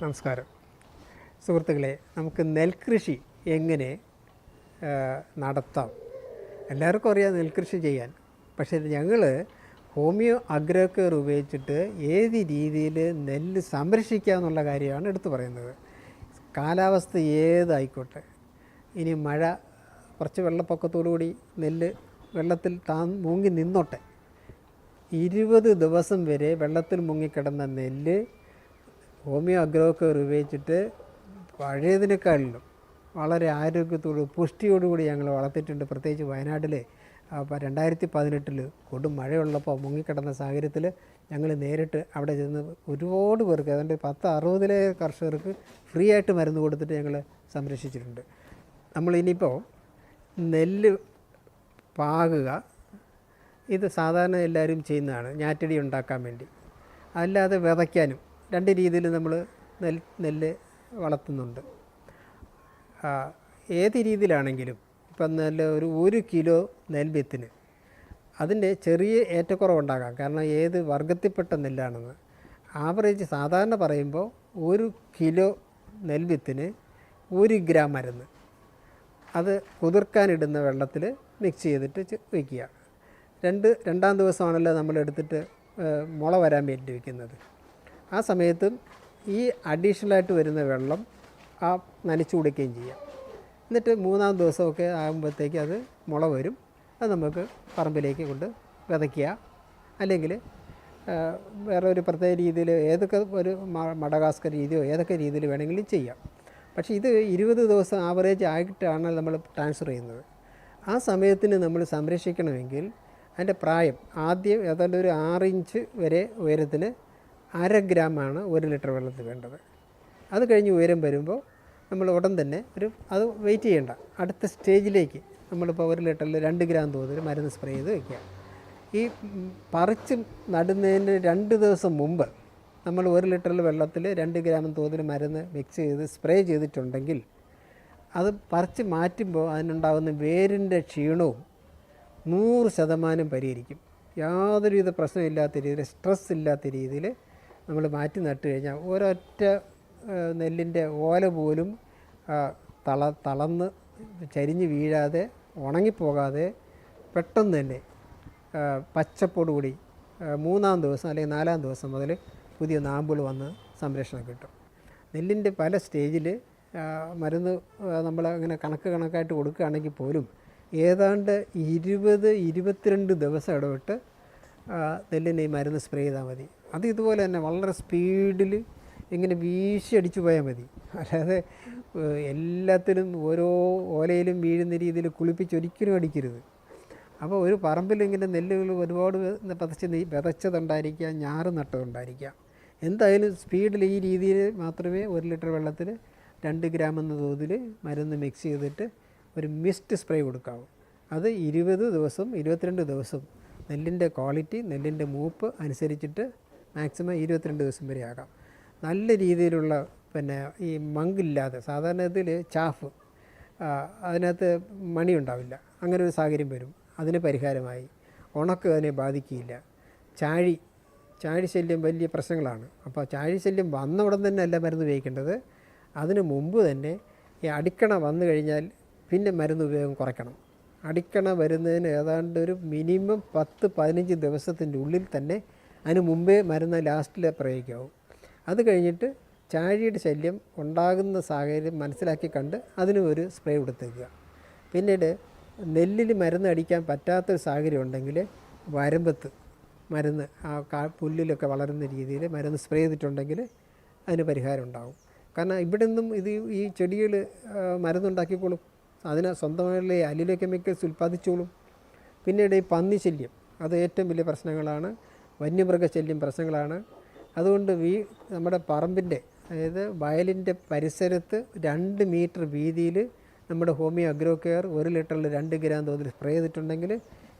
നമസ്കാരം. സുഹൃത്തുക്കളെ നമുക്ക് നെൽകൃഷി എങ്ങനെ നടത്താം? എല്ലാവർക്കും അറിയാം നെൽകൃഷി ചെയ്യാൻ. പക്ഷേ ഞങ്ങൾ ഹോമിയോ അഗ്രോക്കെയർ ഉപയോഗിച്ചിട്ട് ഏത് രീതിയിൽ നെല്ല് സംരക്ഷിക്കുക എന്നുള്ള കാര്യമാണ് എടുത്തു പറയുന്നത്. കാലാവസ്ഥ ഏതായിക്കോട്ടെ. ഇനി മഴ കുറച്ച് വെള്ളപ്പൊക്കത്തോടുകൂടി നെല്ല് വെള്ളത്തിൽ താ മുങ്ങി നിന്നോട്ടെ. ഇരുപത് ദിവസം വരെ വെള്ളത്തിൽ മുങ്ങിക്കിടന്ന നെല്ല് ഹോമിയോ അഗ്രഹമൊക്കെ ഉപയോഗിച്ചിട്ട് പഴയതിനേക്കാളിലും വളരെ ആരോഗ്യത്തോട് പുഷ്ടിയോടുകൂടി ഞങ്ങൾ വളർത്തിയിട്ടുണ്ട്. പ്രത്യേകിച്ച് വയനാട്ടിൽ രണ്ടായിരത്തി പതിനെട്ടിൽ കൊടും മഴയുള്ളപ്പോൾ മുങ്ങിക്കിടന്ന സാഹചര്യത്തിൽ ഞങ്ങൾ നേരിട്ട് അവിടെ ചെന്ന് ഒരുപാട് പേർക്ക് അതുകൊണ്ട് പത്ത് അറുപതിലെ കർഷകർക്ക് ഫ്രീ ആയിട്ട് മരുന്ന് കൊടുത്തിട്ട് ഞങ്ങൾ സംരക്ഷിച്ചിട്ടുണ്ട്. നമ്മൾ ഇനിയിപ്പോൾ നെല്ല് പാകുക ഇത് സാധാരണ എല്ലാവരും ചെയ്യുന്നതാണ് ഞാറ്റടി ഉണ്ടാക്കാൻ വേണ്ടി. അല്ലാതെ വിതയ്ക്കാനും രണ്ട് രീതിയിൽ നമ്മൾ നെൽ നെല്ല് വളർത്തുന്നുണ്ട്. ഏത് രീതിയിലാണെങ്കിലും ഇപ്പം നെല്ല് ഒരു ഒരു കിലോ നെൽവിത്തിന് അതിന്റെ ചെറിയ ഏറ്റക്കുറവുണ്ടാകാം. കാരണം ഏത് വർഗത്തിൽപ്പെട്ട നെല്ലാണെന്ന്. ആവറേജ് സാധാരണ പറയുമ്പോൾ ഒരു കിലോ നെൽവിത്തിന് ഒരു ഗ്രാം മരുന്ന്. അത് കുതിർക്കാനിടുന്ന വെള്ളത്തിൽ മിക്സ് ചെയ്തിട്ട് വയ്ക്കുക. രണ്ട് രണ്ടാം ദിവസമാണല്ലോ നമ്മൾ എടുത്തിട്ട് മുള വരാൻ വേണ്ടി വയ്ക്കുന്നത്. ആ സമയത്തും ഈ അഡീഷണലായിട്ട് വരുന്ന വെള്ളം ആ നനച്ചു കൊടുക്കുകയും ചെയ്യാം. എന്നിട്ട് മൂന്നാം ദിവസമൊക്കെ ആകുമ്പോഴത്തേക്ക് അത് മുള വരും. അത് നമുക്ക് പറമ്പിലേക്ക് കൊണ്ട് വിതയ്ക്കുക. അല്ലെങ്കിൽ വേറെ ഒരു പ്രത്യേക രീതിയിൽ ഏതൊക്കെ ഒരു മടകാസ്കർ രീതിയോ ഏതൊക്കെ രീതിയിൽ വേണമെങ്കിലും ചെയ്യാം. പക്ഷേ ഇത് ഇരുപത് ദിവസം ആവറേജ് ആയിട്ടാണ് നമ്മൾ ട്രാൻസ്ഫർ ചെയ്യുന്നത്. ആ സമയത്തിന് നമ്മൾ സംരക്ഷിക്കണമെങ്കിൽ അതിന്റെ പ്രായം ആദ്യം ഏതാണ്ട് ഒരു ആറ് ഇഞ്ച് വരെ ഉയരത്തിന് അര ഗ്രാമാണ് ഒരു ലിറ്റർ വെള്ളത്തിൽ വേണ്ടത്. അത് കഴിഞ്ഞ് ഉയരം വരുമ്പോൾ നമ്മൾ ഉടൻ തന്നെ ഒരു അത് വെയിറ്റ് ചെയ്യേണ്ട. അടുത്ത സ്റ്റേജിലേക്ക് നമ്മളിപ്പോൾ ഒരു ലിറ്ററിൽ രണ്ട് ഗ്രാം തോതിൽ മരുന്ന് സ്പ്രേ ചെയ്ത് വയ്ക്കുക ഈ പറിച്ച് നടുന്നതിന് രണ്ട് ദിവസം മുമ്പ് നമ്മൾ ഒരു ലിറ്ററിൽ വെള്ളത്തിൽ രണ്ട് ഗ്രാം തോതിൽ മരുന്ന് മിക്സ് ചെയ്ത് സ്പ്രേ ചെയ്തിട്ടുണ്ടെങ്കിൽ അത് പറിച്ച് മാറ്റുമ്പോൾ അതിനുണ്ടാകുന്ന വേരിന്റെ ക്ഷീണവും നൂറ് ശതമാനം പരിഹരിക്കും. യാതൊരുവിധ പ്രശ്നമില്ലാത്ത രീതിയിൽ സ്ട്രെസ് ഇല്ലാത്ത രീതിയിൽ നമ്മൾ മാറ്റി നട്ട് കഴിഞ്ഞാൽ ഒരൊറ്റ നെല്ലിന്റെ ഓല പോലും തള തളന്ന് ചരിഞ്ഞ് വീഴാതെ ഉണങ്ങിപ്പോകാതെ പെട്ടെന്ന് തന്നെ പച്ചപ്പോടുകൂടി മൂന്നാം ദിവസം അല്ലെങ്കിൽ നാലാം ദിവസം മുതൽ പുതിയ നാമ്പുകൾ വന്ന് സംരക്ഷണം കിട്ടും. നെല്ലിന്റെ പല സ്റ്റേജിൽ മരുന്ന് നമ്മൾ അങ്ങനെ കണക്ക് കണക്കായിട്ട് കൊടുക്കുകയാണെങ്കിൽ പോലും ഏതാണ്ട് ഇരുപത് ഇരുപത്തിരണ്ട് ദിവസം ഇടവിട്ട് ആ, നെല്ലിന് ഈ മരുന്ന് സ്പ്രേ ചെയ്താൽ മതി. അത് ഇതുപോലെ തന്നെ വളരെ സ്പീഡിൽ ഇങ്ങനെ വീശി അടിച്ചു പോയാൽ മതി. അല്ലാതെ എല്ലാത്തിലും ഓരോ ഓലയിലും വീഴുന്ന രീതിയിൽ കുളിപ്പിച്ച് ഒരിക്കലും അടിക്കരുത്. അപ്പോൾ ഒരു പറമ്പിൽ ഇങ്ങനെ നെല്ലുകൾ ഒരുപാട് പതച്ച് നെയ് വിതച്ചതുണ്ടായിരിക്കാം ഞാറ് നട്ടതുണ്ടായിരിക്കാം. എന്തായാലും സ്പീഡിൽ ഈ രീതിയിൽ മാത്രമേ ഒരു ലിറ്റർ വെള്ളത്തിൽ രണ്ട് ഗ്രാം എന്ന തോതിൽ മരുന്ന് മിക്സ് ചെയ്തിട്ട് ഒരു മിസ്റ്റ് സ്പ്രേ കൊടുക്കാവൂ. അത് ഇരുപത് ദിവസം ഇരുപത്തിരണ്ട് ദിവസം നെല്ലിന്റെ ക്വാളിറ്റി നെല്ലിന്റെ മൂപ്പ് അനുസരിച്ചിട്ട് മാക്സിമം ഇരുപത്തിരണ്ട് ദിവസം വരെ ആകാം. നല്ല രീതിയിലുള്ള പിന്നെ ഈ മങ്കില്ലാതെ സാധാരണ ഇതിൽ ചാഫ് അതിനകത്ത് മണി ഉണ്ടാവില്ല. അങ്ങനെ ഒരു സാഹചര്യം വരും. അതിന് പരിഹാരമായി. ഉണക്ക് അതിനെ ബാധിക്കുകയില്ല. ചാഴി ചാഴി ശല്യം വലിയ പ്രശ്നങ്ങളാണ്. അപ്പോൾ ചാഴി ശല്യം വന്ന ഉടൻ തന്നെ അല്ല മരുന്ന് ഉപയോഗിക്കേണ്ടത്. അതിന് മുമ്പ് തന്നെ ഈ അടിക്കണ വന്നു കഴിഞ്ഞാൽ പിന്നെ മരുന്ന് ഉപയോഗം കുറയ്ക്കണം. അടിക്കണ വരുന്നതിന് ഏതാണ്ട് ഒരു മിനിമം പത്ത് പതിനഞ്ച് ദിവസത്തിന്റെ ഉള്ളിൽ തന്നെ അതിന് മുമ്പേ മരുന്ന് ലാസ്റ്റിൽ പ്രയോഗിക്കാവും. അത് കഴിഞ്ഞിട്ട് ചാഴിയുടെ ശല്യം ഉണ്ടാകുന്ന സാഹചര്യം മനസ്സിലാക്കി കണ്ട് അതിനും ഒരു സ്പ്രേ കൊടുത്തേക്കുക. പിന്നീട് നെല്ലിൽ മരുന്ന് അടിക്കാൻ പറ്റാത്തൊരു സാഹചര്യം ഉണ്ടെങ്കിൽ വരമ്പത്ത് മരുന്ന് ആ കാ പുല്ലിലൊക്കെ വളരുന്ന രീതിയിൽ മരുന്ന് സ്പ്രേ ചെയ്തിട്ടുണ്ടെങ്കിൽ അതിന് പരിഹാരം ഉണ്ടാകും കാരണം ഇവിടെ നിന്നും ഇത് ഈ ചെടികൾ മരുന്നുണ്ടാക്കിക്കോളും. അതിന് സ്വന്തമായുള്ള അലിലോ കെമിക്കൽസ് ഉൽപ്പാദിച്ചോളും. പിന്നീട് ഈ പന്നി ശല്യം അത് ഏറ്റവും വലിയ പ്രശ്നങ്ങളാണ്. വന്യമൃഗശല്യം പ്രശ്നങ്ങളാണ്. അതുകൊണ്ട് വീ നമ്മുടെ പറമ്പിന്റെ അതായത് വയലിന്റെ പരിസരത്ത് രണ്ട് മീറ്റർ വീതിയിൽ നമ്മുടെ ഹോമിയോ അഗ്രോ കെയർ ഒരു ലിറ്ററിൽ രണ്ട് ഗ്രാം തോതിൽ സ്പ്രേ ചെയ്തിട്ടുണ്ടെങ്കിൽ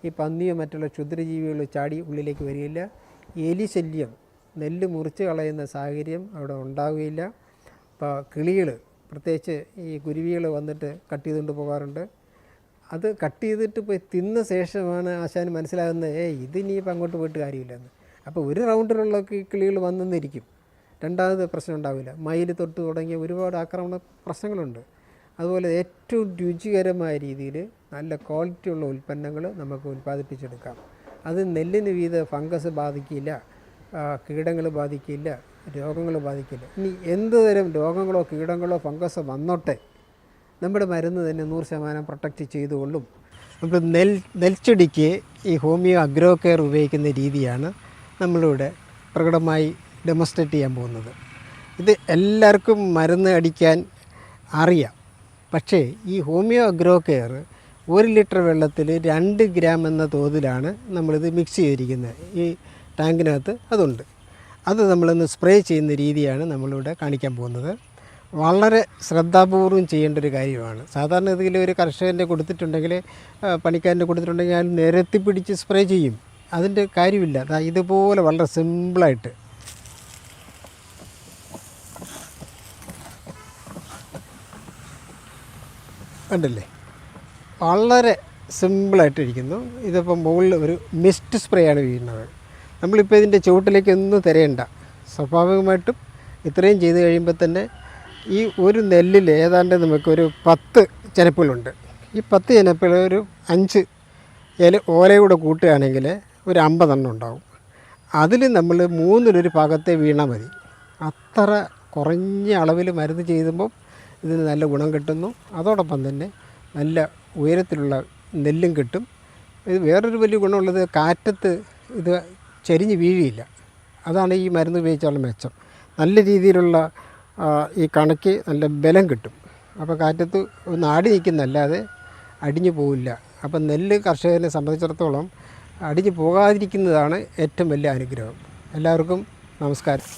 ഈ പന്നിയോ മറ്റുള്ള ക്ഷുദ്രജീവികൾ ചാടി ഉള്ളിലേക്ക് വരികയില്ല. എലി ശല്യം നെല്ല് മുറിച്ച് കളയുന്ന സാഹചര്യം അവിടെ ഉണ്ടാവുകയില്ല. അപ്പോൾ കിളികൾ പ്രത്യേകിച്ച് ഈ കുരുവികൾ വന്നിട്ട് കട്ട് ചെയ്തുകൊണ്ട് പോകാറുണ്ട്. അത് കട്ട് ചെയ്തിട്ട് പോയി തിന്ന ശേഷമാണ് ആശാന് മനസ്സിലാകുന്നത് ഏ ഇതിനിയിപ്പോൾ അങ്ങോട്ട് പോയിട്ട് കാര്യമില്ലെന്ന്. അപ്പോൾ ഒരു റൗണ്ടിലുള്ള കിളികൾ വന്നെന്നിരിക്കും രണ്ടാമത് പ്രശ്നം ഉണ്ടാവില്ല. മയിൽ തൊട്ട് തുടങ്ങിയ ഒരുപാട് ആക്രമണ പ്രശ്നങ്ങളുണ്ട്. അതുപോലെ ഏറ്റവും രുചികരമായ രീതിയിൽ നല്ല ക്വാളിറ്റി ഉള്ള ഉൽപ്പന്നങ്ങൾ നമുക്ക് ഉൽപ്പാദിപ്പിച്ചെടുക്കാം. അത് നെല്ലിന് വീത ഫംഗസ് ബാധിക്കില്ല കീടങ്ങൾ ബാധിക്കില്ല രോഗങ്ങൾ ബാധിക്കില്ല. ഇനി എന്ത് തരം രോഗങ്ങളോ കീടങ്ങളോ ഫംഗസോ വന്നോട്ടെ നമ്മുടെ മരുന്ന് തന്നെ നൂറ് ശതമാനം പ്രൊട്ടക്റ്റ് ചെയ്തുകൊള്ളും. നമ്മൾ നെൽ നെൽച്ചെടിക്ക് ഈ ഹോമിയോ അഗ്രോ കെയർ ഉപയോഗിക്കുന്ന രീതിയാണ് നമ്മളിവിടെ പ്രകടമായി ഡെമോൺസ്ട്രേറ്റ് ചെയ്യാൻ പോകുന്നത്. ഇത് എല്ലാവർക്കും മരുന്ന് അടിക്കാൻ അറിയാം. പക്ഷേ ഈ ഹോമിയോ അഗ്രോ കെയർ ഒരു ലിറ്റർ വെള്ളത്തിൽ രണ്ട് ഗ്രാം എന്ന തോതിലാണ് നമ്മളിത് മിക്സ് ചെയ്തിരിക്കുന്നത്. ഈ ടാങ്കിനകത്ത് അതുണ്ട്. അത് നമ്മളിന്ന് സ്പ്രേ ചെയ്യുന്ന രീതിയാണ് നമ്മളിവിടെ കാണിക്കാൻ പോകുന്നത്. വളരെ ശ്രദ്ധാപൂർവം ചെയ്യേണ്ട ഒരു കാര്യമാണ്. സാധാരണ ഇതിൽ ഒരു കർഷകന്റെ കൊടുത്തിട്ടുണ്ടെങ്കിൽ പണിക്കാരന്റെ കൊടുത്തിട്ടുണ്ടെങ്കിൽ അയാൾ നിരത്തി പിടിച്ച് സ്പ്രേ ചെയ്യും. അതിന്റെ കാര്യമില്ല. ഇതുപോലെ വളരെ സിമ്പിളായിട്ട് കണ്ടില്ലേ? വളരെ സിമ്പിളായിട്ടിരിക്കുന്നു ഇതിപ്പം മുകളിൽ ഒരു മിസ്റ്റ് സ്പ്രേ ആണ് വീഴുന്നത്. നമ്മളിപ്പോൾ ഇതിന്റെ ചുവട്ടിലേക്ക് ഒന്നും തിരയണ്ട. സ്വാഭാവികമായിട്ടും ഇത്രയും ചെയ്ത് കഴിയുമ്പോൾ തന്നെ ഈ ഒരു നെല്ലിൽ ഏതാണ്ട് നമുക്കൊരു പത്ത് ചെനപ്പുകളുണ്ട്. ഈ പത്ത് ചെനപ്പുകൾ ഒരു അഞ്ച് ഇല ഓലയൂടെ കൂട്ടുകയാണെങ്കിൽ ഒരു അമ്പതെണ്ണം ഉണ്ടാവും. അതിൽ നമ്മൾ മൂന്നിലൊരു ഭാഗത്തെ വീണാൽ മതി. അത്ര കുറഞ്ഞ അളവിൽ മരുന്ന് ചെയ്യുമ്പോൾ ഇതിന് നല്ല ഗുണം കിട്ടുന്നു. അതോടൊപ്പം തന്നെ നല്ല ഉയരത്തിലുള്ള നെല്ലും കിട്ടും. ഇത് വേറൊരു വലിയ ഗുണമുള്ളത് കാറ്റത്ത് ഇത് ചരിഞ്ഞ് വീഴിയില്ല. അതാണ് ഈ മരുന്ന് ഉപയോഗിച്ചുള്ള മെച്ചം. നല്ല രീതിയിലുള്ള ഈ കണക്ക് നല്ല ബലം കിട്ടും. അപ്പോൾ കാറ്റത്ത് ഒന്ന് ആടി നിൽക്കുന്നല്ലാതെ അടിഞ്ഞു പോവില്ല. അപ്പം നെല്ല് കർഷകനെ സംബന്ധിച്ചിടത്തോളം അടിഞ്ഞു പോകാതിരിക്കുന്നതാണ് ഏറ്റവും വലിയ അനുഗ്രഹം. എല്ലാവർക്കും നമസ്കാരം.